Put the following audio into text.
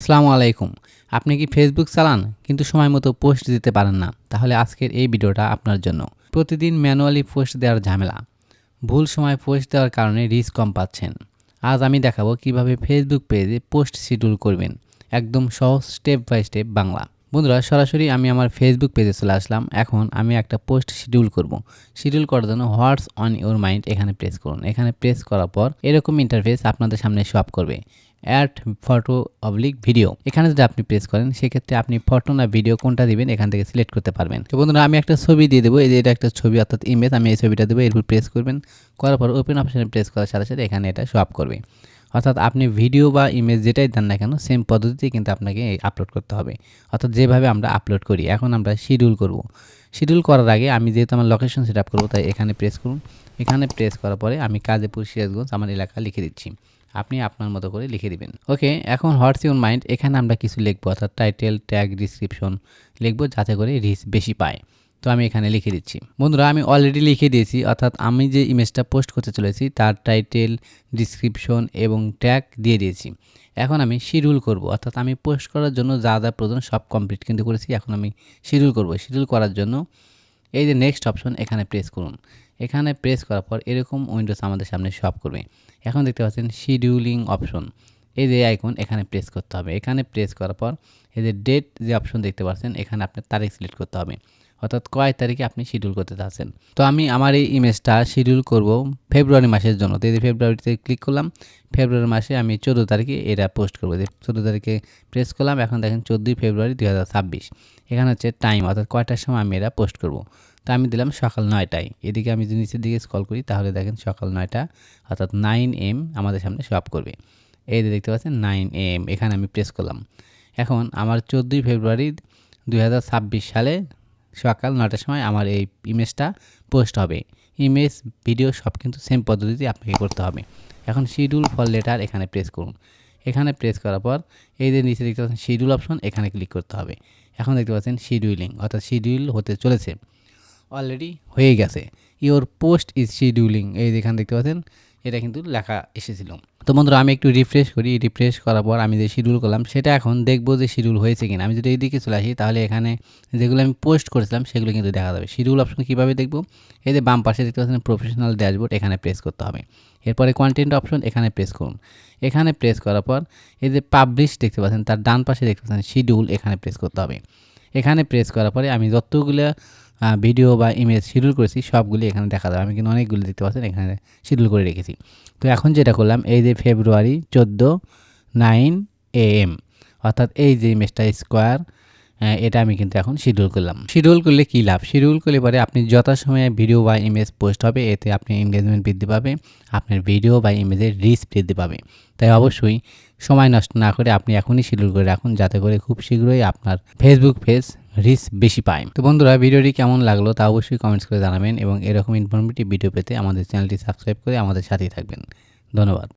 আসসালামু আলাইকুম। আপনি কি ফেসবুক চালান? কিন্তু সময় মতো পোস্ট দিতে পারেন না। তাহলে আজকের এই ভিডিওটা আপনার জন্য। প্রতিদিন ম্যানুয়ালি পোস্ট দেওয়ার ঝামেলা। ভুল সময় পোস্ট দেওয়ার কারণে রিস্ক কম পাচ্ছেন। আজ আমি দেখাবো কীভাবে ফেসবুক পেজে পোস্ট শিডিউল করবেন। একদম সহজ স্টেপ বাই স্টেপ বাংলা। বন্ধুরা, সরাসরি আমি আমার ফেসবুক পেজে চলে আসলাম। এখন আমি একটা পোস্ট শিডিউল করব। শিডিউল করার জন্য হোয়াটস অন ইউর মাইন্ড এখানে প্রেস করুন। এখানে প্রেস করার পর এরকম ইন্টারফেস আপনাদের সামনে শপ করবে। অ্যাড ফটো অবলিক ভিডিও এখানে যদি আপনি প্রেস করেন, সেক্ষেত্রে আপনি ফটো না ভিডিও কোনটা দিবেন এখান থেকে সিলেক্ট করতে পারবেন। তো বন্ধুরা, আমি একটা ছবি দিয়ে দেবো। এই যে এটা একটা ছবি, অর্থাৎ ইমেজ আমি এই ছবিটা দেবো। এরপর প্রেস করবেন। করার পর ওপেন অপশানে প্রেস করার সাথে সাথে এখানে এটা শপ করবে। অর্থাৎ আপনি ভিডিও বা ইমেজ যেটাই দেন না কেন সেম পদ্ধতিতে কিন্তু আপনাকে আপলোড করতে হবে। অর্থাৎ যেভাবে আমরা আপলোড করি, এখন আমরা শিডিউল করব। শিডিউল করার আগে আমি যেহেতু আমার লোকেশন সেট আপ করব, তাই এখানে প্রেস করুন। এখানে প্রেস করার পরে আমি কাজীপুর সিরাজগঞ্জ আমার এলাকা লিখে দিচ্ছি। আপনি আপনার মতো করে লিখে দিবেন। ওকে এখন হোয়াটস ইউর মাইন্ড এখানে আমরা কিছু লিখব, অর্থাৎ টাইটেল ট্যাগ ডিসক্রিপশন লিখব যাতে করে রিচ বেশি পায়। তো আমি এখানে লিখে দিচ্ছি। বন্ধুরা, আমি অলরেডি লিখে দিয়েছি, অর্থাৎ আমি যে ইমেজটা পোস্ট করতে চলেছি, তার টাইটেল ডিসক্রিপশন এবং ট্যাগ দিয়ে দিয়েছি। এখন আমি শিডিউল করব, অর্থাৎ আমি পোস্ট করার জন্য যা যা প্রয়োজন সব কমপ্লিট কিন্তু করেছি, এখন আমি শিডিউল করব। শিডিউল করার জন্য এই যে নেক্সট অপশন এখানে প্রেস করুন। এখানে প্রেস করার পর এরকম উইন্ডোজ আমাদের সামনে শপ করবে। এখন দেখতে পাচ্ছেন শিডিউলিং অপশন এই যে আইকন এখানে প্রেস করতে হবে। এখানে প্রেস করার পর এই যে ডেট যে অপশন দেখতে পাচ্ছেন, এখানে আপনার তারিখ সিলেক্ট করতে হবে। অর্থাৎ কয় তারিখে আপনি শিডিউল করতে চাচ্ছেন তো আমি আমার এই ইমেজটা শিডিউল করব ফেব্রুয়ারি মাসের জন্য। তো এই ফেব্রুয়ারিতে ক্লিক করলাম, ফেব্রুয়ারি মাসে আমি চোদ্দ তারিখে এটা পোস্ট করব। চোদ্দ তারিখে প্রেস করলাম, এখন দেখেন চোদ্দোই ফেব্রুয়ারি দুই হাজার ছাব্বিশ। এখানে হচ্ছে টাইম অর্থাৎ কয়টার সময় আমি এটা পোস্ট করব। তো আমি দিলাম সকাল নয়টায়। এদিকে আমি যদি নিচের দিকে স্কল করি, তাহলে দেখেন সকাল নয়টা, অর্থাৎ নাইন এম আমাদের সামনে শপ করবে। এই যে দেখতে পাচ্ছেন নাইন এম এখানে আমি প্রেস করলাম। এখন আমার চোদ্দোই ফেব্রুয়ারি দু হাজার ছাব্বিশ সালে সকাল নটার সময় আমার এই ইমেজটা পোস্ট হবে। ইমেজ ভিডিও সব কিন্তু সেম পদ্ধতিতে আপনাকে করতে হবে। এখন শিডিউল ফর লেটার এখানে প্রেস করুন। এখানে প্রেস করার পর এই যে নিচে দেখতে পাচ্ছেন শিডিউল অপশন এখানে ক্লিক করতে হবে। এখন দেখতে পাচ্ছেন শিডিউলিং অর্থাৎ শিডিউল হতে চলেছে। অলরেডি হয়ে গেছে। Your post is scheduling. এই যেখানে দেখতে পাচ্ছেন, এটা কিন্তু লেখা এসেছিল। তো বন্ধুরা, আমি একটু রিফ্রেশ করি। রিফ্রেশ করার পর আমি যে শিডিউল করলাম, সেটা এখন দেখব যে শিডিউল হয়েছে কিনা। আমি যদি এইদিকে চলে আসি, তাহলে এখানে যেগুলো আমি পোস্ট করেছিলাম, সেগুলো কিন্তু দেখা যাবে। শিডিউল অপশন কীভাবে দেখব? এই যে বাম পাশে দেখতে পাচ্ছেন প্রফেশনাল ড্যাশবোর্ড এখানে প্রেস করতে হবে। এরপরে কন্টেন্ট অপশন এখানে প্রেস করুন। এখানে প্রেস করার পর এই যে পাবলিশ দেখতে পাচ্ছেন, তার ডান পাশে দেখতে পাচ্ছেন, শিডিউল, এখানে প্রেস করতে হবে। এখানে প্রেস করার পরে আমি যতগুলো ভিডিও বা ইমেজ শিডিউল করেছি, সবগুলি এখানে দেখা যাবে। আমি কিন্তু অনেকগুলি দেখতে পাচ্ছেন, এখানে শিডিউল করে রেখেছি। তো এখন যেটা করলাম, এই যে ফেব্রুয়ারি চোদ্দ নাইন এ এম অর্থাৎ এই যে ইমেজটা স্কোয়ার এটা আমি কিন্তু এখন শিডিউল করলাম। শিডিউল করলে কী লাভ? শিডিউল করলে পরে আপনি যথাসময়ে ভিডিও বা ইমেজ পোস্ট হবে, এতে আপনি এঙ্গেজমেন্ট বৃদ্ধি পাবে, আপনার ভিডিও বা ইমেজের রিচ বৃদ্ধি পাবে। তাই অবশ্যই সময় নষ্ট না করে আপনি এখনই শিডিউল করে রাখুন, যাতে করে খুব শীঘ্রই আপনার ফেসবুক পেজ রিচ বেশি পায়। তো বন্ধুরা, ভিডিওটি কেমন লাগল তা অবশ্যই কমেন্টস করে জানাবেন এবং এরকম ইনফরমেটিভ ভিডিও পেতে আমাদের চ্যানেলটি সাবস্ক্রাইব করে আমাদের সাথেই থাকবেন। ধন্যবাদ।